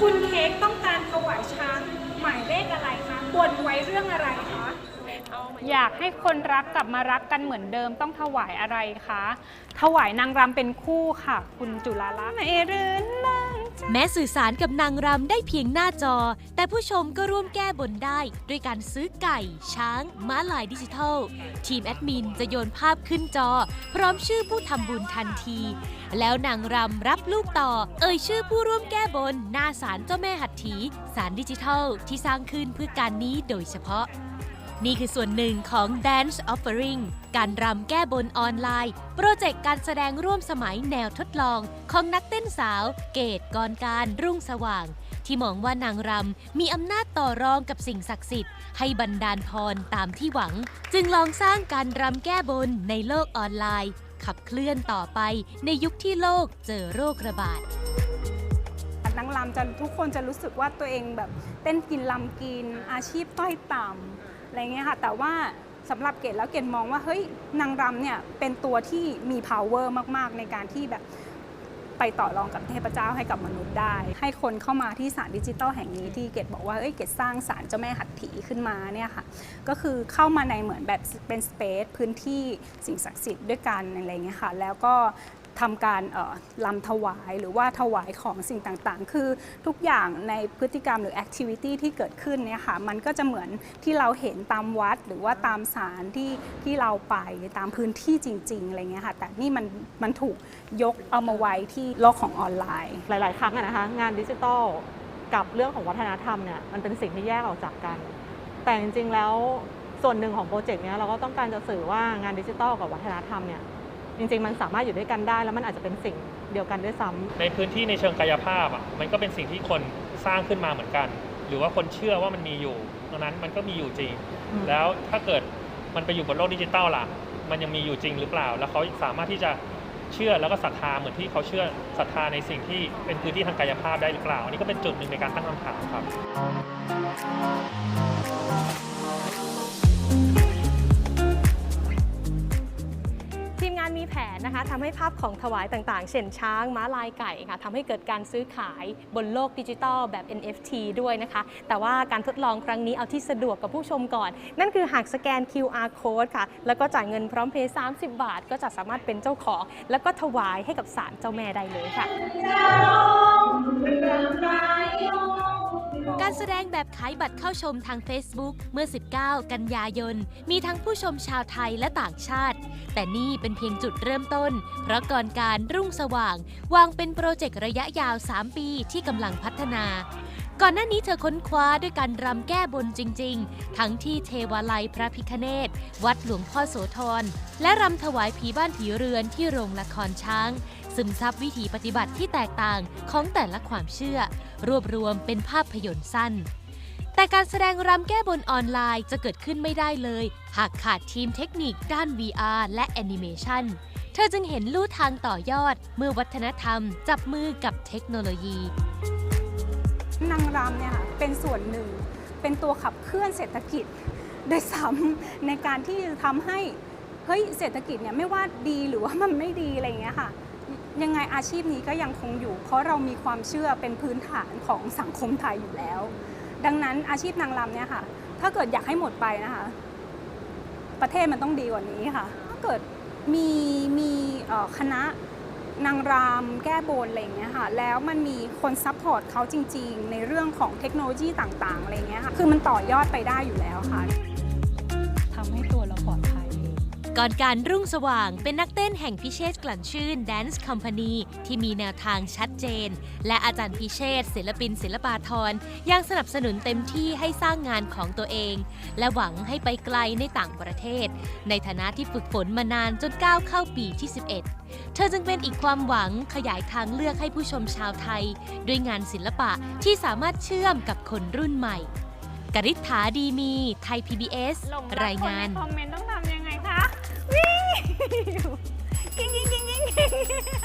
คุณเค้กต้องการถวายช้างหมายเลขอะไรคะบนไว้เรื่องอะไรคะ อยากให้คนรักกลับมารักกันเหมือนเดิมต้องถวายอะไรคะ ถวายนางรำเป็นคู่ค่ะ คุณจุฬาลักษณ์เอรืนนาง แม้สื่อสารกับนางรำได้เพียงหน้าจอ แต่ผู้ชมก็ร่วมแก้บนได้ ด้วยการซื้อไก่ ช้าง ม้าลายดิจิทัล ทีมแอดมินจะโยนภาพขึ้นจอ พร้อมชื่อผู้ทำบุญทันที แล้วนางรำรับลูกต่อ เอ่ยชื่อผู้ร่วมแก้บน หน้าศาลเจ้าแม่หัตถีศาลดิจิทัล ที่สร้างขึ้นเพื่อการนี้โดยเฉพาะ นี่คือส่วนหนึ่งของ Dance Offering การรำแก้บนออนไลน์ โปรเจกต์การแสดงร่วมสมัยแนวทดลอง ของนักเต้นสาว เกตกรการรุ่งสว่าง ที่มองว่านางรำมีอำนาจต่อรองกับสิ่งศักดิ์สิทธิ์ ให้บันดาลพรตามที่หวัง จึงลองสร้างการรำแก้บนในโลกออนไลน์ ขับเคลื่อนต่อไปในยุคที่โลกเจอโรคระบาดนางรำจะทุกคนจะรู้สึกว่าตัวเองแบบเต้นกินลำกินอาชีพต้อยต่ำ อะไรเงี้ยค่ะ แต่ว่าสำหรับเกดแล้วเกดมองว่าเฮ้ยนางรำเนี่ยเป็นตัวที่มี power มาก ๆ ในการที่แบบไปต่อรองกับเทพเจ้าให้กับมนุษย์ได้ ให้คนเข้ามาที่ศาลดิจิตอลแห่งนี้ที่เกดบอกว่าเอ้ยเกดสร้างศาลเจ้าแม่หัตถีขึ้นมาเนี่ยค่ะ ก็คือเข้ามาในเหมือนแบบเป็นสเปซพื้นที่สิ่งศักดิ์สิทธิ์ด้วยกันอะไรเงี้ยค่ะ แล้วก็ ทำการเอ่อลำถวายหรือว่าถวายของสิ่งต่างๆ คือทุกอย่างในพฤติกรรมหรือแอคทิวิตี้ที่เกิดขึ้นเนี่ยค่ะมันก็จะเหมือนที่เราเห็นตามวัด หรือว่าตามศาลที่ที่เราไปตามพื้นที่จริงๆอะไรเงี้ยค่ะแต่นี่มันมันถูกยกเอามาไว้ที่โลกของออนไลน์ หลาย ๆ ครั้งนะคะงานดิจิทัลกับเรื่องของวัฒนธรรมเนี่ยมันเป็นสิ่งที่แยกออกจากกัน แต่จริงๆแล้วส่วนหนึ่งของโปรเจกต์เนี้ยเราก็ต้องการจะสื่อว่างานดิจิทัลกับวัฒนธรรมเนี่ย จริง ๆ มันสามารถอยู่ด้วยกันได้ แล้วมันอาจจะเป็นสิ่งเดียวกันด้วยซ้ำในพื้นที่ในเชิงกายภาพอะมันก็เป็นสิ่งที่คนสร้างขึ้นมาเหมือนกัน หรือว่าคนเชื่อว่ามันมีอยู่ดังนั้นมันก็มีอยู่จริง อืม แล้วถ้าเกิดมันไปอยู่บนโลกดิจิตอลล่ะ มันยังมีอยู่จริงหรือเปล่า แล้วเขาสามารถที่จะเชื่อแล้วก็ศรัทธาเหมือนที่เขาเชื่อศรัทธาในสิ่งที่เป็นพื้นที่ทางกายภาพได้หรือเปล่า อันนี้ก็เป็นจุดหนึ่งในการตั้งคำถามครับ นะคะทำให้ภาพของถวายต่างๆ เช่นช้าง ม้าลายไก่ค่ะทำให้เกิดการซื้อขายบนโลกดิจิทัลแบบ NFT ด้วยนะคะ แต่ว่าการทดลองครั้งนี้เอาที่สะดวกกับผู้ชมก่อน นั่นคือหากสแกน QR code ค่ะ แล้วก็จ่ายเงินพร้อมเพย์30 บาท ก็จะสามารถเป็นเจ้าของ แล้วก็ถวายให้กับศาลเจ้าแม่ได้เลยค่ะ การแสดงแบบขายบัตรเข้าชมทาง Facebook เมื่อ 19 กันยายน มีทั้งผู้ชมชาวไทยและต่างชาติ แต่นี่เป็นเพียงจุดเริ่มต้น เพราะก่อนการรุ่งสว่าง วางเป็นโปรเจกต์ระยะยาว 3 ปีที่กำลังพัฒนา ก่อนหน้านี้เธอค้นคว้าด้วยการรำแก้บนจริง ๆ ทั้งที่เทวาลัยพระพิคเนตวัดหลวงพ่อโสธร และรำถวายผีบ้านผีเรือนที่โรงละครช้าง ซึมซับวิถีปฏิบัติที่แตกต่างของแต่ละความเชื่อ รวบรวมเป็นภาพยนตร์สั้น แต่การแสดงรำแก้บนออนไลน์จะเกิดขึ้นไม่ได้เลย หากขาดทีมเทคนิคด้าน VR และแอนิเมชันเธอจึงเห็นลู่ทางต่อยอด เมื่อวัฒนธรรม จับมือกับเทคโนโลยี รำเนี่ยค่ะเป็นส่วนหนึ่ง เป็นตัวขับเคลื่อนเศรษฐกิจโดยซ้ำในการที่จะทำให้เฮ้ยเศรษฐกิจเนี่ยไม่ว่าดีหรือว่ามันไม่ดีอะไรอย่างเงี้ยค่ะยังไงอาชีพนี้ก็ยังคงอยู่ เพราะเรามีความเชื่อเป็นพื้นฐานของสังคมไทยอยู่แล้ว ดังนั้นอาชีพนางรำเนี่ยค่ะ ถ้าเกิดอยากให้หมดไปนะคะ ประเทศมันต้องดีกว่านี้ค่ะ ถ้าเกิดมีมีคณะ นางรำแก้บนอะไรอย่างเงี้ยค่ะแล้วมันมีคนซัพพอร์ตเขาจริง ๆ ในเรื่องของเทคโนโลยีต่างๆอะไรเงี้ยค่ะคือมันต่อยอดไปได้อยู่แล้วค่ะ ก่อนการรุ่งสว่างเป็นนักเต้นแห่งพิเชษกลั่นชื่น Dance Company ที่มีแนวทางชัดเจน และอาจารย์พิเชษศิลปินศิลปาทรยังสนับสนุนเต็มที่ให้สร้างงานของตัวเอง และหวังให้ไปไกลในต่างประเทศ ในฐานะที่ฝึกฝนมานานจนก้าวเข้าปีที่ 11 เธอจึงเป็นอีกความหวังขยายทางเลือกให้ผู้ชมชาวไทย ด้วยงานศิลปะที่สามารถเชื่อมกับคนรุ่นใหม่กริษฐาดีมี ไทย PBS หลงรักรายงานคในคอมเมนต์ต้องทำยังไงคะวิ่ง กิ้งกิ้งกิ้งกิ้ง